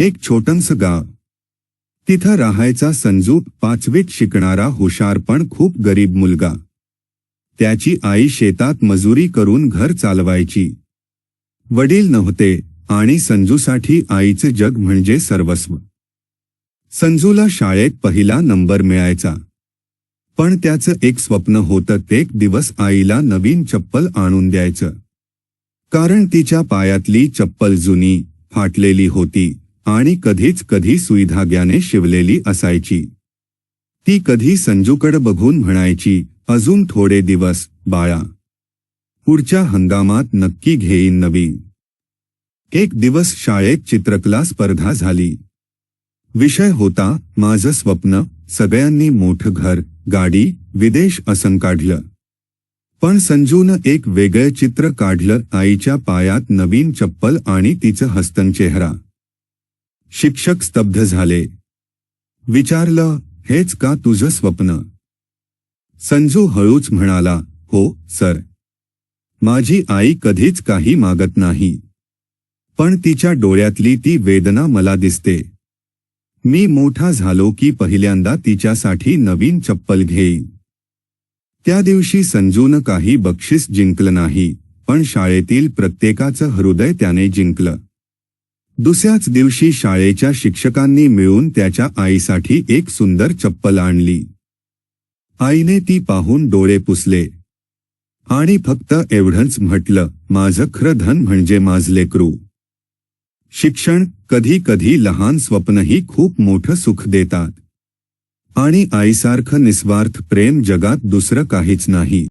एक छोटंस गाव. तिथं राहायचा संजू पाचवीत शिकणारा हुशार पण खूप गरीब मुलगा. त्याची आई शेतात मजुरी करून घर चालवायची. वडील नव्हते आणि संजूसाठी आईचे जग म्हणजे सर्वस्व. संजूला शाळेत पहिला नंबर मिळायचा. पण त्याचं एक स्वप्न होतं ते एक दिवस आईला नवीन चप्पल आणून द्यायचं. कारण तिच्या पायातली चप्पल जुनी फाटलेली होती. आणि कधीच कधी सुईधाग्याने शिवलेली असायची. ती कधी संजूकड बघून म्हणायची अजून थोडे दिवस बाळा. पुढच्या हंगामात नक्की घेईन नवीन एक दिवस शाळेत चित्रकला स्पर्धा झाली. विषय होता माझं स्वप्न सगळ्यांनी मोठं घर गाडी विदेश असं काढलं. पण संजून एक वेगळं चित्र काढलं आईच्या पायात नवीन चप्पल आणि तिचं हस्तन चेहरा. शिक्षक स्तब्ध झाले. विचारलं हेच का तुझं स्वप्न? संजू हळूच म्हणाला हो सर. माझी आई कधीच काही मागत नाही. पण तिच्या डोळ्यातली ती वेदना मला दिसते. मी मोठा झालो की पहिल्यांदा तिच्यासाठी नवीन चप्पल घेईन. त्या दिवशी संजूनं काही बक्षीस जिंकलं नाही पण शाळेतील प्रत्येकाचं हृदय त्याने जिंकलं. दुसऱ्याच दिवशी शाळेच्या शिक्षकांनी मिळून त्याच्या आईसाठी एक सुंदर चप्पल आणली. आईने ती पाहून डोळे पुसले. आणि फक्त एवढंच म्हटलं माझं खरं धन म्हणजे माझले क्रू. शिक्षण कधी कधी लहान स्वप्नही खूप मोठं सुख देतात. आणि आईसारखं निस्वार्थ प्रेम जगात दुसरं काहीच नाही.